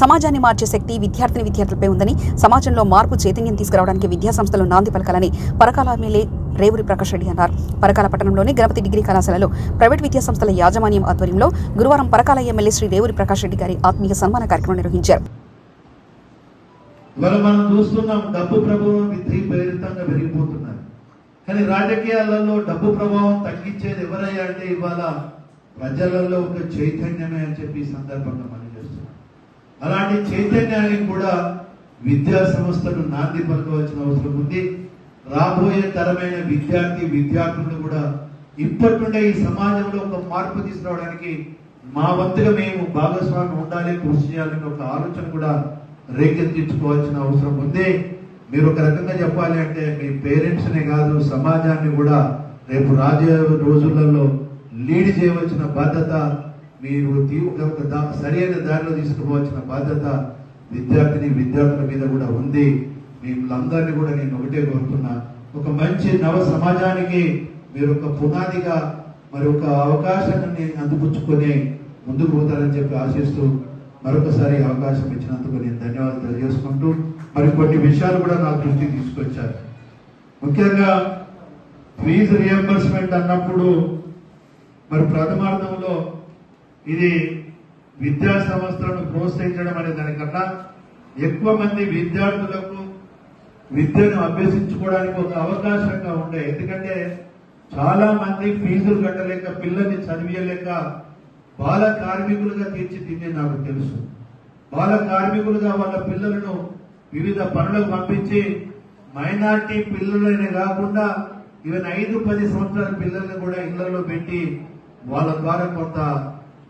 సమాజాన్ని మార్చే శక్తి విద్యార్థిని విద్యార్థులపై ఉందని సమాజంలో మార్పు చైతన్యం తీసుకురావడానికి విద్యా సంస్థలు నాంది పలకాలని పరకాల ఎమ్మెల్యే రేవూరి ప్రకాష్ రెడ్డి అన్నారు. పరకాల పట్టణంలోని గణపతి డిగ్రీ కళాశాలలో ప్రైవేట్ విద్యా సంస్థల యాజమాన్యం ఆధ్వర్యంలో గురువారం పరకాల ఎమ్మెల్యే శ్రీ రేవూరి ప్రకాష్ రెడ్డి గారి ఆత్మీయ సన్మాన కార్యక్రమం నిర్వహించారు. మరి మనం చూస్తున్నాం డబ్బు ప్రభావం విపరీతంగా పెరిగిపోతున్నారు కానీ రాజకీయాలలో డబ్బు ప్రభావం తగ్గించేది ఎవరయ్యా అంటే ఇవాళ ప్రజలలో ఒక చైతన్యమే అని చెప్పి సందర్భంగా మనం అలాంటి చైతన్యానికి కూడా విద్యా సంస్థలు నాంది పలకవలసిన అవసరం ఉంది. రాబోయే తరమైన విద్యార్థి విద్యార్థులను కూడా ఇప్పటి నుండే ఈ సమాజంలో ఒక మార్పు తీసుకురావడానికి మా వంతుగా మేము భాగస్వామి ఉండాలి కృషి చేయాలని ఒక ఆలోచన కూడా రేకెత్తించుకోవాల్సిన అవసరం ఉంది. మీరు ఒక రకంగా చెప్పాలి అంటే మీ పేరెంట్స్నే కాదు సమాజాన్ని కూడా రేపు రాజే రోజులలో లీడ్ చేయవలసిన బాధ్యత మీరు తీవ్ర సరైన దారిలో తీసుకుపోవాల్సిన బాధ్యత విద్యార్థిని విద్యార్థుల మీద కూడా ఉంది. మిమ్మల్ని కూడా నేను ఒకటే కోరుతున్నా. ఒక మంచి నవ సమాజానికి మీరు ఒక పునాదిగా మరి ఒక అవకాశాన్ని అందిపుచ్చుకొని ముందుకు పోతారని చెప్పి ఆశిస్తూ మరొకసారి అవకాశం ఇచ్చినందుకు నేను ధన్యవాదాలు తెలియజేసుకుంటూ మరి కొన్ని విషయాలు కూడా నా దృష్టికి తీసుకొచ్చారు. ముఖ్యంగా ఫీజు రియంబర్స్మెంట్ అన్నప్పుడు మరి ప్రథమార్థంలో ఇది విద్యా సంస్థలను ప్రోత్సహించడం అనే దానికన్నా ఎక్కువ మంది విద్యార్థులకు విద్యను అభ్యసించుకోవడానికి ఒక అవకాశంగా ఉండే. ఎందుకంటే చాలా మంది ఫీజులు కట్టలేక పిల్లల్ని చదివియలేక బాల కార్మికులుగా తీర్చిదిద్దే నాకు తెలుసు. బాల కార్మికులుగా వాళ్ళ పిల్లలను వివిధ పనులకు పంపించి మైనార్టీ పిల్లలనే కాకుండా ఈవెన్ ఐదు పది సంవత్సరాల పిల్లల్ని కూడా ఇళ్ళలో పెట్టి వాళ్ళ ద్వారా కొంత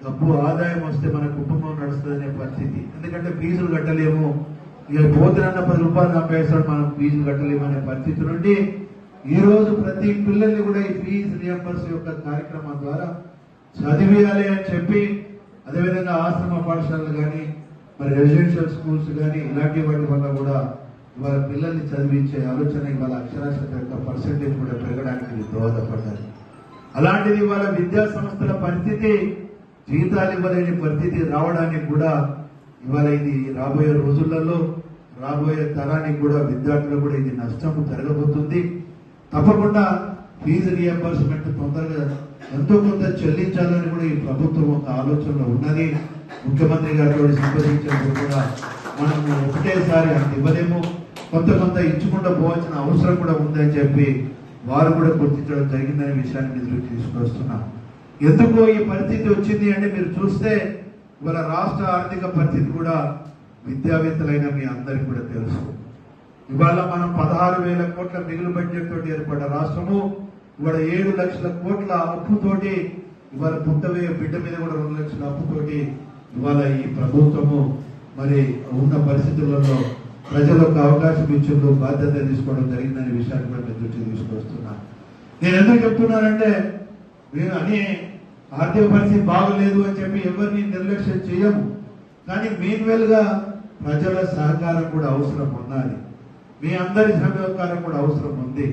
డబ్బు ఆదాయం వస్తే మన కుటుంబం నడుస్తుందనే పరిస్థితి. ఎందుకంటే ఫీజులు కట్టలేము. ఇక పోతున్న పది రూపాయలు సంపాదిస్తాడు మనం ఫీజులు కట్టలేము అనే పరిస్థితి నుండి ఈ రోజు ప్రతి పిల్లల్ని కూడా ఈ ఫీజు రియంబర్స్ యొక్క కార్యక్రమం ద్వారా చదివేయాలి అని చెప్పి అదేవిధంగా ఆశ్రమ పాఠశాలలు కానీ మరి రెసిడెన్షియల్ స్కూల్స్ కానీ ఇలాంటి వాటి వల్ల కూడా వాళ్ళ పిల్లల్ని చదివించే ఆలోచన వాళ్ళ అక్షరాస్యత యొక్క పర్సెంటేజ్ కూడా పెరగడానికి ఇది దోహదపడ్డారు అలాంటిది వాళ్ళ విద్యా సంస్థల పరిస్థితి జీతాలు ఇవ్వలేని పరిస్థితి రావడానికి కూడా ఇవాళ ఇది రాబోయే రోజులలో రాబోయే తరానికి కూడా విద్యార్థులకు కూడా ఇది నష్టం జరగబోతుంది. తప్పకుండా ఫీజు రియంబర్స్మెంట్ తొందరగా ఎంతో కొంత చెల్లించాలని కూడా ఈ ప్రభుత్వం ఒక ఆలోచనలో ఉన్నది. ముఖ్యమంత్రి గారితో సంప్రదించినప్పుడు కూడా మనం ఒకటేసారి అంత ఇవ్వలేము. కొంత కొంత ఇచ్చుకుంటూ పోవాల్సిన అవసరం కూడా ఉందని చెప్పి వారు కూడా గుర్తించడం జరిగిందనే విషయాన్ని మీ తీసుకొస్తున్నాం. ఎందుకు ఈ పరిస్థితి వచ్చింది అంటే మీరు చూస్తే ఇవాళ రాష్ట్ర ఆర్థిక పరిస్థితి కూడా విద్యావేత్తలైన మీ అందరికి కూడా తెలుసు. ఇవాళ మనం పదహారు వేల కోట్ల మిగులు బడ్జెట్ తోటి ఏర్పడ్డ రాష్ట్రము ఇవాళ ఏడు లక్షల కోట్ల అప్పుతోటి ఇవాళ పుట్టవే బిడ్డ మీద కూడా రెండు లక్షల అప్పుతోటి ఇవాళ ఈ ప్రభుత్వము మరి ఉన్న పరిస్థితులలో ప్రజలకు అవకాశం ఇచ్చేందుకు బాధ్యత తీసుకోవడం జరిగిందనే విషయాన్ని కూడా మీ దృష్టికి తీసుకొస్తున్నాను నేను ఎందుకు చెప్తున్నానంటే నేను అని ఆర్థిక పరిస్థితి బాగలేదు అని చెప్పి ఎవరిని నిర్లక్ష్యం చేయము. కానీ మెయిన్వెల్గా ప్రజల సహకారం కూడా అవసరం ఉన్నది. మీ అందరి సహకారం కూడా అవసరం ఉంది.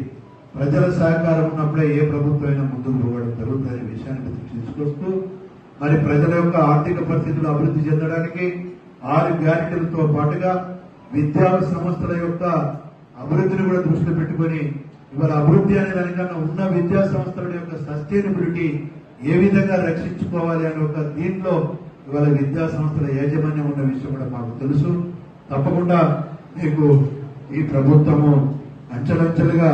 ప్రజల సహకారం ఉన్నప్పుడే ఏ ప్రభుత్వం అయినా ముందుకు పోవడం జరుగుతుంది విషయాన్ని తీసుకొస్తూ మరి ప్రజల యొక్క ఆర్థిక పరిస్థితులు అభివృద్ధి చెందడానికి ఆరు గ్యారెంటీలతో పాటుగా విద్యా సంస్థల యొక్క అభివృద్ధిని కూడా దృష్టిలో పెట్టుకొని ఇవాళ అభివృద్ధి అనే దానికన్నా ఉన్న విద్యా సంస్థల యొక్క సస్టైనబిలిటీ ఏ విధంగా రక్షించుకోవాలి అనే ఒక దీంట్లో ఇవాళ విద్యా సంస్థల యాజమాన్యం ఉన్న విషయం కూడా మాకు తెలుసు. తప్పకుండా మీకు ఈ ప్రభుత్వము అంచెలంచెలుగా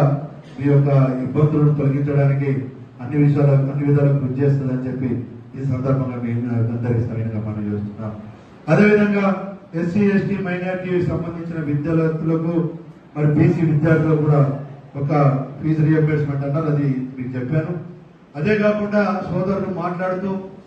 మీ యొక్క ఇబ్బందులను తొలగించడానికి అన్ని విషయాలు అన్ని విధాలకు కృషి చేస్తుందని చెప్పి ఈ సందర్భంగా మేము అందరికీ సరైనగా మనం చేస్తున్నాం. అదేవిధంగా ఎస్సీ ఎస్టీ మైనారిటీ సంబంధించిన విద్యార్థులకు మరి బీసీ విద్యార్థులకు కూడా ఒక ఫీజు రియంబర్స్మెంట్ అన్నారు. అది మీకు చెప్పాను. అదే కాకుండా సోదరులు మాట్లాడుతూ